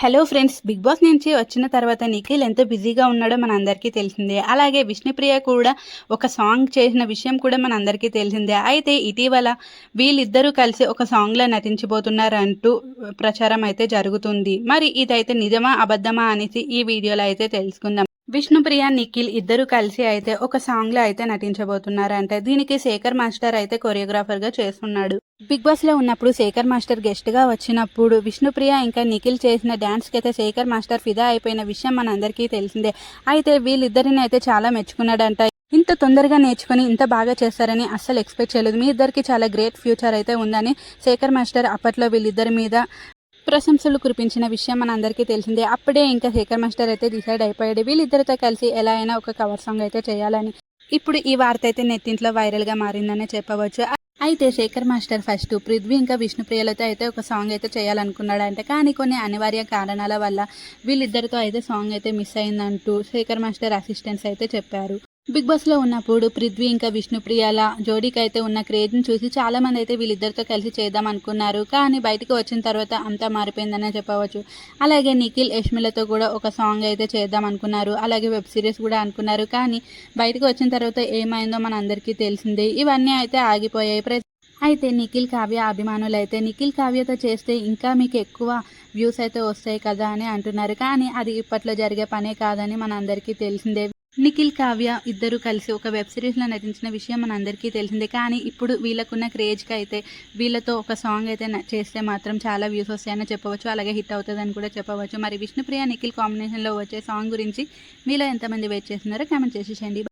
Hello friends big boss నుంచి వచ్చిన తర్వాత నిఖిల్ ఎంతో బిజీగా ఉన్నాడో మన అందరికీ తెలిసిందే. అలాగే విష్ణుప్రియ కూడా ఒక సాంగ్ చేసిన విషయం కూడా మన అందరికీ తెలిసిందే. అయితే ఇటీవల వీళ్ళిద్దరూ కలిసి ఒక సాంగ్లో నటించబోతున్నారంటూ ప్రచారం అయితే జరుగుతుంది. మరి ఇదైతే నిజమా అబద్ధమా అనేసి ఈ వీడియోలో అయితే తెలుసుకుందాం. విష్ణుప్రియ నిఖిల్ ఇద్దరు కలిసి అయితే ఒక సాంగ్లో అయితే నటించబోతున్నారంట. దీనికి శేఖర్ మాస్టర్ అయితే కొరియోగ్రాఫర్గా చేస్తున్నాడు. బిగ్ బాస్లో ఉన్నప్పుడు శేఖర్ మాస్టర్ గెస్ట్గా వచ్చినప్పుడు విష్ణుప్రియ ఇంకా నిఖిల్ చేసిన డాన్స్కి అయితే శేఖర్ మాస్టర్ ఫిదా అయిపోయిన విషయం మనందరికీ తెలిసిందే. అయితే వీళ్ళిద్దరిని అయితే చాలా మెచ్చుకున్నాడంట. ఇంత తొందరగా నేర్చుకుని ఇంత బాగా చేస్తారని అస్సలు ఎక్స్పెక్ట్ చేయలేదు. మీ ఇద్దరికి చాలా గ్రేట్ ఫ్యూచర్ అయితే ఉందని శేఖర్ మాస్టర్ అప్పట్లో వీళ్ళిద్దరి మీద ప్రశంసలు కురిపించిన విషయం మన అందరికీ తెలిసిందే. అప్పుడే ఇంకా శేఖర్ మాస్టర్ అయితే డిసైడ్ అయిపోయాడు. వీళ్ళిద్దరితో కలిసి ఎలా అయినా ఒక కవర్ సాంగ్ అయితే చేయాలని. ఇప్పుడు ఈ వార్త అయితే నెట్టింట్లో వైరల్గా మారిందనే చెప్పవచ్చు. అయితే శేఖర్ మాస్టర్ ఫస్ట్ పృథ్వీ ఇంకా విష్ణుప్రియలతో అయితే ఒక సాంగ్ అయితే చేయాలనుకున్నాడంట. కానీ కొన్ని అనివార్య కారణాల వల్ల వీళ్ళిద్దరితో అయితే సాంగ్ అయితే మిస్ అయిందంటూ శేఖర్ మాస్టర్ అసిస్టెంట్స్ అయితే చెప్పారు. బిగ్ బాస్లో ఉన్నప్పుడు పృథ్వీ ఇంకా విష్ణుప్రియల జోడీకి అయితే ఉన్న క్రేజ్ని చూసి చాలా మంది అయితే వీళ్ళిద్దరితో కలిసి చేద్దాం అనుకున్నారు. కానీ బయటకు వచ్చిన తర్వాత అంతా మారిపోయిందనే చెప్పవచ్చు. అలాగే నిఖిల్ యష్మిలతో కూడా ఒక సాంగ్ అయితే చేద్దాం అనుకున్నారు. అలాగే వెబ్ సిరీస్ కూడా అనుకున్నారు. కానీ బయటకు వచ్చిన తర్వాత ఏమైందో మన అందరికీ తెలిసిందే. ఇవన్నీ అయితే ఆగిపోయాయి. అయితే నిఖిల్ కావ్య అభిమానులు అయితే నిఖిల్ కావ్యతో చేస్తే ఇంకా మీకు ఎక్కువ వ్యూస్ అయితే వస్తాయి కదా అని అంటున్నారు. కానీ అది ఇప్పట్లో జరిగే పనే కాదని మన అందరికీ తెలిసిందే. నిఖిల్ కావ్య ఇద్దరు కలిసి ఒక వెబ్ సిరీస్లో నటించిన విషయం మన అందరికీ తెలిసిందే. కానీ ఇప్పుడు వీళ్ళకున్న క్రేజ్కి అయితే వీళ్ళతో ఒక సాంగ్ అయితే న- చేస్తే మాత్రం చాలా వ్యూస్ వస్తాయని చెప్పవచ్చు. అలాగే హిట్ అవుతుందని కూడా చెప్పవచ్చు. మరి విష్ణుప్రియ నిఖిల్ కాంబినేషన్లో వచ్చే సాంగ్ గురించి మీలో ఎంతమంది వెయిట్ చేస్తున్నారో కామెంట్ చేసేసేయండి